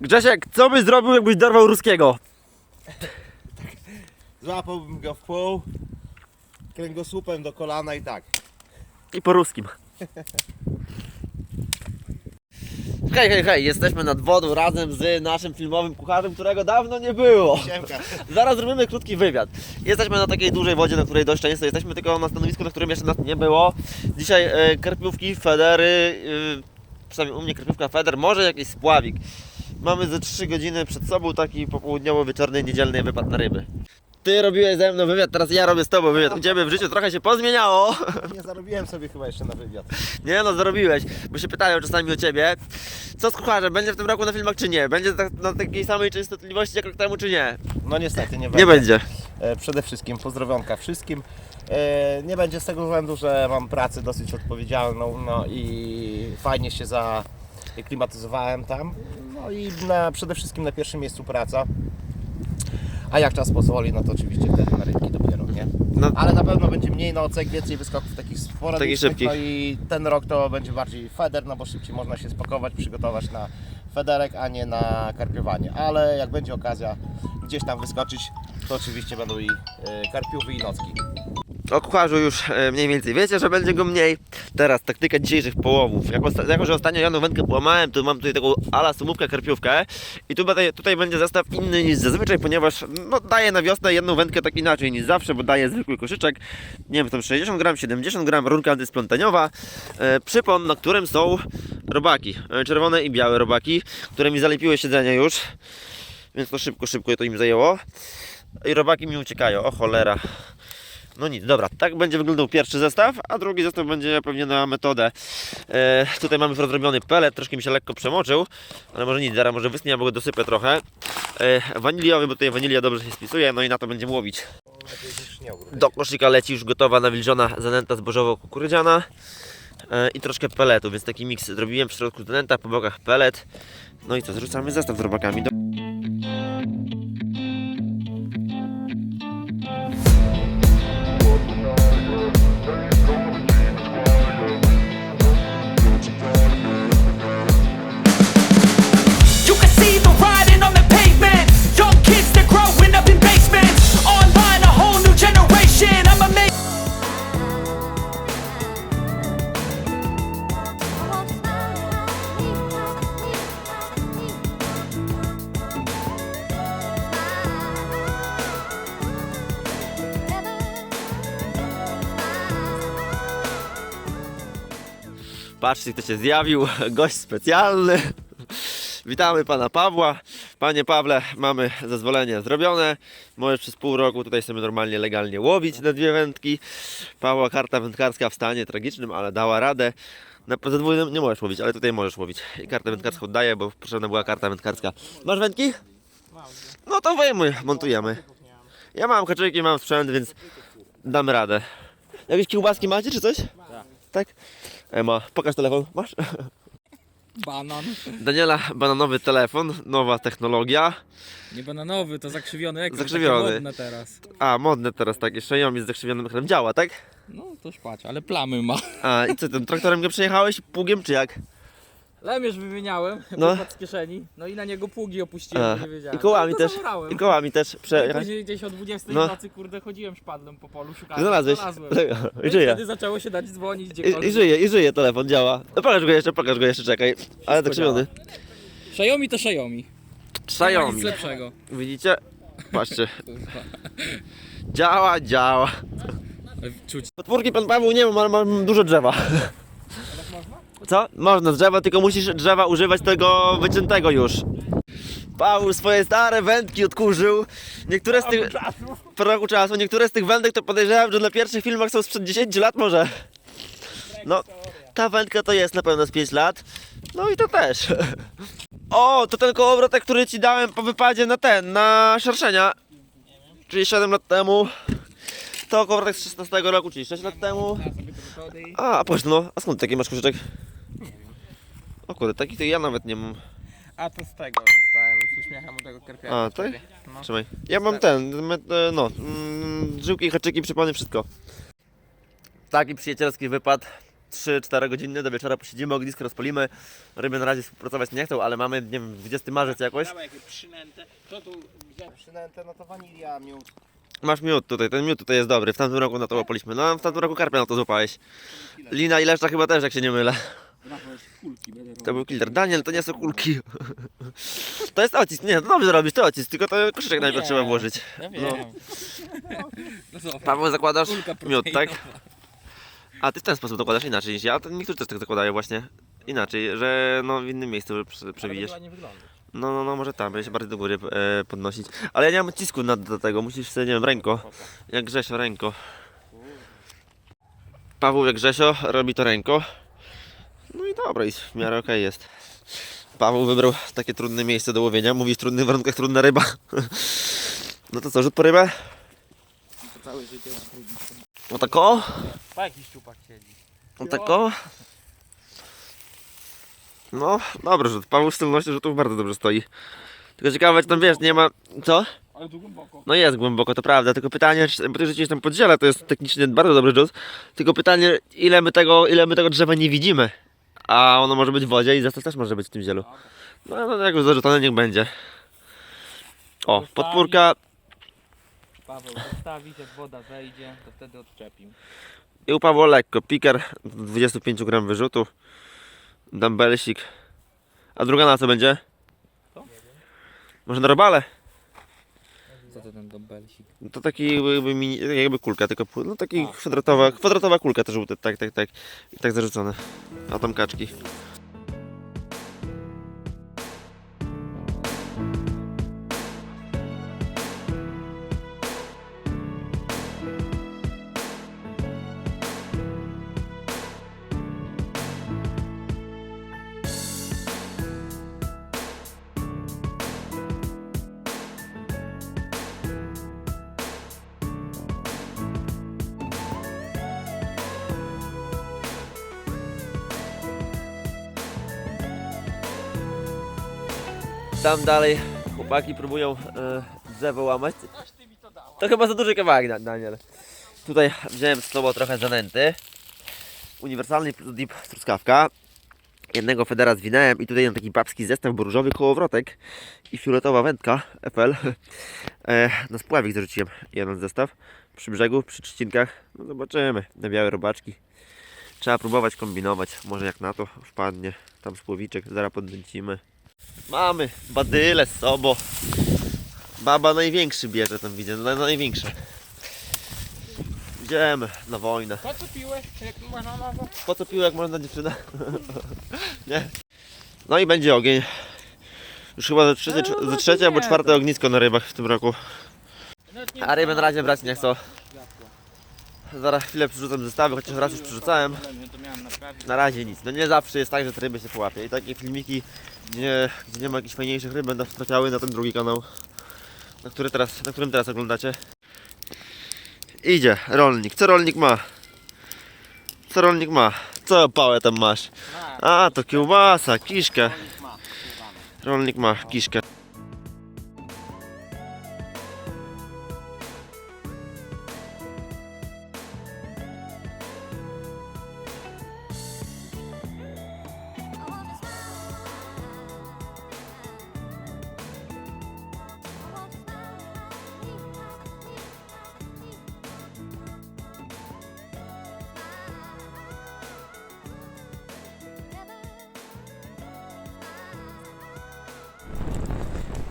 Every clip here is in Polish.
Grzesiek, co byś zrobił, jakbyś dorwał ruskiego? Złapałbym go w pół, kręgosłupem do kolana i tak. I po ruskim. Hej, hej, hej, jesteśmy nad wodą razem z naszym filmowym kucharzem, którego dawno nie było. Siemka. Zaraz zrobimy krótki wywiad. Jesteśmy na takiej dużej wodzie, na której dość często jesteśmy, tylko na stanowisku, na którym jeszcze nas nie było. Dzisiaj e, karpiówki, federy, e, przynajmniej u mnie karpiówka, feder, może jakiś spławik. Mamy ze 3 godziny przed sobą taki popołudniowo-wieczorny, niedzielny wypad na ryby. Ty robiłeś ze mną wywiad, teraz ja robię z tobą wywiad. Ciebie w życiu trochę się pozmieniało. Nie zarobiłem sobie chyba jeszcze na wywiad. Nie no, zarobiłeś, bo się pytają czasami o ciebie. Co z kucharzem, będzie w tym roku na filmach czy nie? Będzie tak, na takiej samej częstotliwości jak rok temu czy nie? No niestety nie będzie. Nie będzie. E, Przede wszystkim pozdrowionka wszystkim. E, Nie będzie z tego względu, że mam pracę dosyć odpowiedzialną no i fajnie się zaklimatyzowałem tam. No i na, przede wszystkim na pierwszym miejscu praca. A jak czas pozwoli, no to oczywiście wtedy na rybki dopiero, nie? No, Ale na pewno będzie mniej nocek, więcej wyskoków takich sporadycznych. szybkich. No i ten rok to będzie bardziej feder, no bo szybciej można się spakować, przygotować na federek, a nie na karpiowanie. Ale jak będzie okazja gdzieś tam wyskoczyć, to oczywiście będą i y, karpiówy i nocki. O kucharzu już e, mniej więcej wiecie, że będzie go mniej. Teraz taktyka dzisiejszych połowów. Jako, jako że ostatnio jedną wędkę połamałem, to mam tutaj taką ala sumówkę, karpiówkę. I tutaj, tutaj będzie zestaw inny niż zazwyczaj, ponieważ no, daję na wiosnę jedną wędkę tak inaczej niż zawsze, bo daję zwykły koszyczek. Nie wiem, tam 60 gram, 70 gram, rurka antysplątaniowa. E, przypon, na którym są robaki. E, czerwone i białe robaki, które mi zalepiły siedzenie już. Więc to szybko, szybko to im zajęło. I robaki mi uciekają, o cholera. No nic, dobra, tak będzie wyglądał pierwszy zestaw, a drugi zestaw będzie pewnie na metodę. E, tutaj mamy rozrobiony pelet, troszkę mi się lekko przemoczył, ale może nic, zaraz może wysnie, albo go dosypę trochę. E, waniliowy, bo tutaj wanilia dobrze się spisuje, no i na to będziemy łowić. Do koszyka leci już gotowa nawilżona zanęta zbożowo-kukurydziana e, i troszkę peletu, więc taki miks zrobiłem w środku zanęta, po bokach pelet. No i co, zrzucamy zestaw z robakami. Do... Patrzcie, kto się zjawił, gość specjalny. Witamy pana Pawła. Panie Pawle, mamy zezwolenie zrobione. Możesz przez pół roku tutaj sobie normalnie, legalnie łowić na dwie wędki. Pawła karta wędkarska w stanie tragicznym, ale dała radę. Na podwójnym nie możesz łowić, ale tutaj możesz łowić. I kartę wędkarską daję, bo potrzebna była karta wędkarska. Masz wędki? No to wyjmuj, montujemy. Ja mam haczyki, mam sprzęt, więc damy radę. Jakieś kiełbaski macie czy coś? Tak. Ema, pokaż telefon. Masz? Banan. Daniela, bananowy telefon, nowa technologia. Nie bananowy, to zakrzywiony ekran. Zakrzywiony. Takie modne teraz. A, modne teraz tak, jeszcze Xiaomi z zakrzywionym ekranem działa, tak? No to szpać, ale plamy ma. A, i co, tym traktorem go przejechałeś, pługiem czy jak? Lemierz wymieniałem, No. no. z kieszeni. No i na niego pługi opuściłem, A, bo nie wiedziałem. I kołami no, to też, zabrałem. i kołami też No i przejechać. później gdzieś o 20 No. w nocy, kurde, chodziłem szpadlem po polu, szukałem. Znalazłeś? Znalazłem. I I żyje. wtedy zaczęło się dać dzwonić I, gdziekolwiek. I żyje, i żyje telefon, działa. No pokaż go jeszcze, pokaż go jeszcze, czekaj. Ale zakrzywiony. Xiaomi to Xiaomi. Nie ma nic lepszego. Widzicie? Patrzcie. Działa, działa. Ale Czuć. Podwórki pan Paweł nie ma, ale mam dużo drzewa. Co? Można drzewa, tylko musisz drzewa używać tego wyciętego już. Paweł swoje stare wędki odkurzył. Niektóre z tych... Po roku czasu. Niektóre z tych wędek to podejrzewam, że na pierwszych filmach są sprzed 10 lat może. No, ta wędka to jest na pewno z 5 lat. No i to też. O, to ten kołowrotek, który ci dałem po wypadzie na ten, na szerszenia. Czyli 7 lat temu. To kołowrotek z 16 roku, czyli 6 lat temu. A, a powiedz no, a skąd taki masz koszyczek? O kurde, taki to ja nawet nie mam. A to z tego dostałem, z uśmiechem u tego karpiaka. A, tak? No. Trzymaj. Ja mam ten, me- e, no, mm, żyłki, haczyki, przypony, wszystko. Taki przyjacielski wypad. 3-4 godziny, do wieczora posiedzimy, ognisko rozpalimy. Ryby na razie współpracować nie chcą, ale mamy, nie wiem, 20 marzec jakoś. Dawaj jakie przynęte. To tu wziąłem. Przynęte, no to wanilia, miód. Masz miód tutaj, ten miód tutaj jest dobry, w tamtym roku na to łapaliśmy. No, w tamtym roku karpia na to złapałeś. Lina i leszcza chyba też, jak się nie mylę. To był killer. Daniel, to nie są kulki. To jest ocisk, nie, to dobrze robisz, to ocisk, tylko to koszyczek najpierw trzeba włożyć. Ja wiem. No. No Paweł, zakładasz kulka miód, tak? proteinowa. A ty w ten sposób dokładasz inaczej niż ja, to niektórzy też tak zakładają właśnie. Inaczej, że no w innym miejscu prze- przewijesz. nie wygląda. No, no, no, może tam, będzie się bardziej do góry e, podnosić. Ale ja nie mam odcisku na, do tego, musisz sobie, nie wiem, ręko. Jak Grzesio, ręko. Paweł jak Grzesio, robi to ręko. No dobra, i w miarę okej jest. Paweł wybrał takie trudne miejsce do łowienia. Mówisz w trudnych warunkach trudna ryba. No to co, rzut po rybę? Całe życie. O tako? Pa jakiś szczupak siedzi. O tako? No, dobry rzut. Paweł w szczególności rzutów bardzo dobrze stoi. Tylko ciekawe, czy tam wiesz, nie ma... Co? Ale tu głęboko. No jest głęboko, to prawda, tylko pytanie, czy- bo ty rzuciłeś tam podziela, to jest technicznie bardzo dobry rzut, tylko pytanie, ile my tego, ile my tego drzewa nie widzimy, a ono może być w wodzie i zestaw też może być w tym zielu. No, no jak już zarzucone, niech będzie. O, podpórka Paweł zostawić, jak woda wejdzie, to wtedy odczepim. i u Pawła lekko, piker, 25 gram wyrzutu, dumbbellsik, a druga na co będzie? Co? Może na robale? Co to ten dumbbellsik? No To taki jakby, mini, jakby kulka, tylko no taki kwadratowa, kwadratowa kulka też żółte, tak, tak, tak. I tak zarzucone. A tam kaczki. Tam dalej chłopaki próbują e, drzewo łamać. To chyba za duży kawałek, Da- Daniel. Tutaj wziąłem z sobą trochę zanęty. Uniwersalny dip truskawka. Jednego federa zwinąłem i tutaj mam taki babski zestaw, bo kołowrotek i fioletowa wędka FL. E, na spławik zarzuciłem jeden zestaw. Przy brzegu, przy trzcinkach. No zobaczymy. Na białe robaczki. Trzeba próbować kombinować. Może jak na to wpadnie. Tam spłowiczek, zaraz podnęcimy. Mamy badyle z sobą. Baba największy bierze tam widzę, na, największe. Idziemy na wojnę. Po co piłeś? Jak można mało? Po co piłek można dziewczyna? Nie? No i będzie ogień. Już chyba ze trzecie, ze trzecie albo czwarte ognisko na rybach w tym roku. A ryby na razie brać nie chcą. Zaraz chwilę przerzucam zestawy, chociaż raz już przerzucałem. Na razie nic. No nie zawsze jest tak, że te ryby się połapie. I takie filmiki, gdzie, gdzie nie ma jakichś fajniejszych ryb, będą trafiały na ten drugi kanał, na, który teraz, na którym teraz oglądacie. Idzie, rolnik. Co rolnik ma? Co rolnik ma? Co pałę tam masz? A, to kiełbasa, kiszkę. Rolnik ma kiszkę.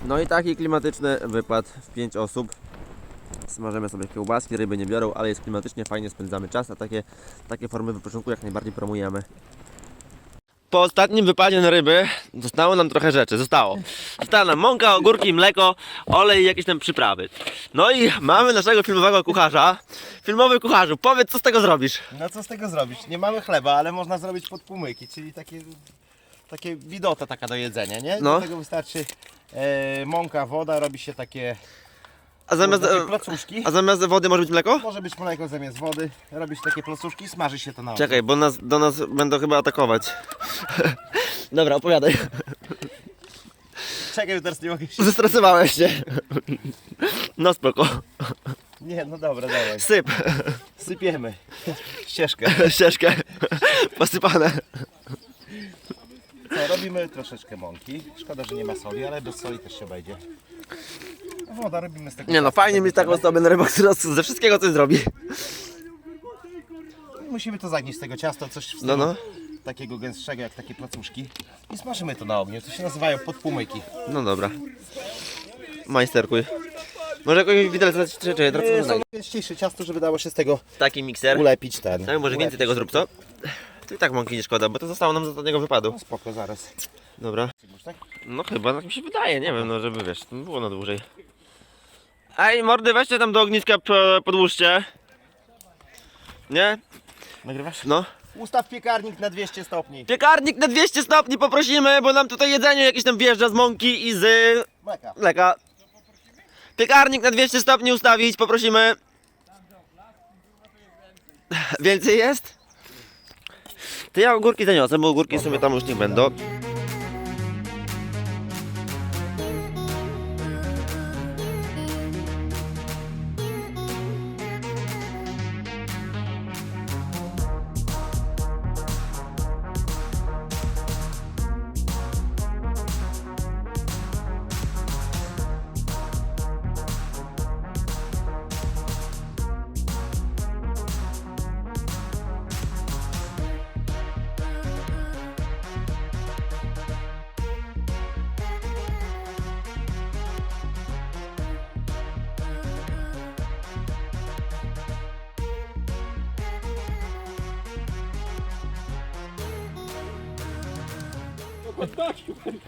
No i taki klimatyczny wypad w 5 osób. Smażymy sobie kiełbaski, ryby nie biorą, ale jest klimatycznie, fajnie spędzamy czas, a takie, takie formy wypoczynku jak najbardziej promujemy. Po ostatnim wypadzie na ryby zostało nam trochę rzeczy, zostało. Została nam mąka, ogórki, mleko, olej i jakieś tam przyprawy. No i mamy naszego filmowego kucharza. Filmowy kucharzu, powiedz co z tego zrobisz? No co z tego zrobić? Nie mamy chleba, ale można zrobić podpłomyki, czyli takie, takie widota taka do jedzenia, nie? No. Do tego wystarczy e, mąka, woda, robi się takie, A zamiast, takie placuszki. a zamiast wody może być mleko? Może być mleko zamiast wody, robi się takie placuszki, smaży się to na ogniu. Czekaj, bo nas, do nas będą chyba atakować. Dobra, opowiadaj. Czekaj, teraz nie mogę się... Zestresowałeś się. No spoko. Nie, no dobra, dawaj. Syp. sypiemy ścieżkę. ścieżkę posypane. Co, robimy troszeczkę mąki. Szkoda, że nie ma soli, ale bez soli też się obejdzie. Woda robimy z tego. Nie no, fajnie mieć taką osobę rybach, która ze wszystkiego coś zrobi. Musimy to zagnieść z tego ciasta, coś w stylu No, no. takiego gęstszego jak takie placuszki. I smażymy to na ogniu. To się nazywają podpłomyki. No dobra. Majsterkuj. Może jakoś widelec czy czy co Są gęściejsze ciasto, żeby dało się z tego Taki mikser. ulepić ten. No może więcej tego zrób, co? To i tak mąki nie szkoda, bo to zostało nam z ostatniego wypadu. No spoko, zaraz. Dobra. Tak? No chyba, tak mi się wydaje, nie wiem, no żeby wiesz, to było na dłużej. Ej, mordy, weźcie tam do ogniska, po- podłóżcie. Nie? Nagrywasz? No. Ustaw piekarnik na 200 stopni. Piekarnik na 200 stopni poprosimy, bo nam tutaj jedzenie jakieś tam wjeżdża z mąki i z Mleka. mleka. Piekarnik na 200 stopni ustawić, poprosimy. Więcej jest? To ja ogórki zaniosę, bo ogórki sobie tam już nie będą.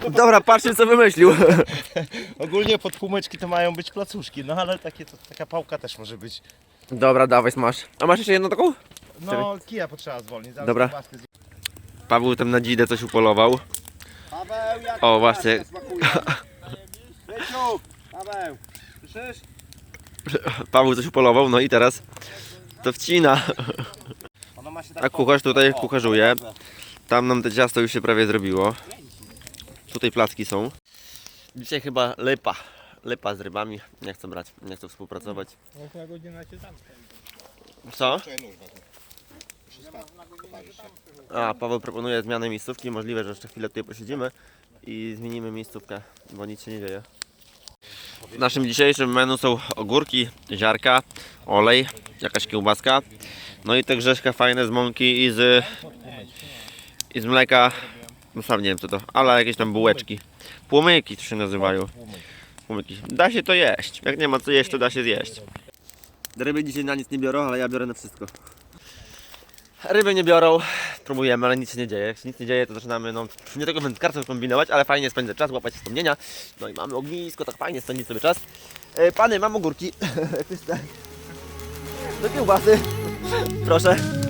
Dobra, patrzcie co wymyślił. Ogólnie podpłomyczki to mają być placuszki, no ale takie, to, taka pałka też może być. Dobra, dawaj smaż. A masz jeszcze jedną taką? No, kija potrzeba zwolnić. zaraz Dobra. zje- Paweł tam na dzidę coś upolował. Paweł, jak O, właśnie. smakuje? Rysiu, Paweł, słyszysz? Paweł coś upolował, no i teraz to wcina. Ono ma się tak A kucharz tutaj kucharzuje. Tam nam te ciasto już się prawie zrobiło. Tutaj placki są. Dzisiaj chyba lepa. Lepa z rybami. Nie chcę brać, nie chcę współpracować. Ósma godzina. Co? Poparzysz się. A, Paweł proponuje zmianę miejscówki. Możliwe, że jeszcze chwilę tutaj posiedzimy i zmienimy miejscówkę, bo nic się nie dzieje. W naszym dzisiejszym menu są ogórki, ziarka, olej, jakaś kiełbaska, no i te grzeszka fajne z mąki i z, i z mleka. No sam nie wiem co to, ale jakieś tam bułeczki. Płomyki to się nazywają. Płomyki. Da się to jeść. Jak nie ma co jeść, to da się zjeść. Ryby dzisiaj na nic nie biorą, ale ja biorę na wszystko. Ryby nie biorą, próbujemy, ale nic się nie dzieje. Jak się nic nie dzieje, to zaczynamy, no, nie tego wędkarstwem kombinować, ale fajnie spędzać czas, łapać wspomnienia. No i mamy ognisko, tak fajnie spędzić sobie czas. E, pany, mam ogórki. Tak. Do kiełbasy. Proszę.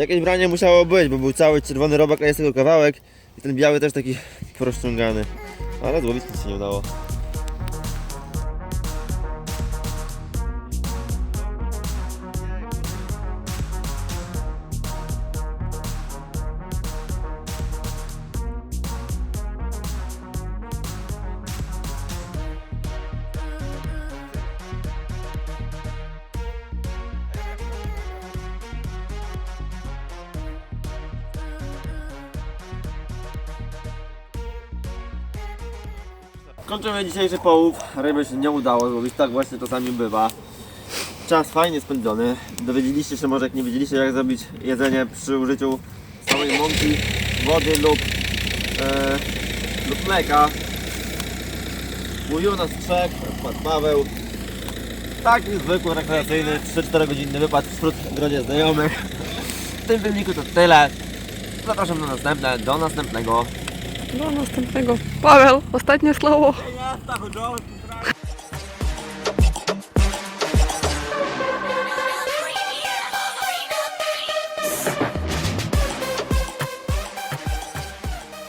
Jakieś branie musiało być, bo był cały czerwony robak, a jest tylko kawałek. I ten biały też taki porozciągany. Ale złowić nic się nie udało. Kończymy dzisiejszy połów. Ryby się nie udało złowić, tak właśnie czasami bywa. Czas fajnie spędzony. Dowiedzieliście się może jak nie wiedzieliście jak zrobić jedzenie przy użyciu samej mąki, wody lub, e, lub mleka. Mówił nas trzech, pan Paweł. Taki zwykły, rekreacyjny, 3-4 godzinny wypad wśród gronie znajomych. tym filmiku to tyle. Zapraszam na następne, do następnego. Do następnego. Paweł, ostatnie słowo.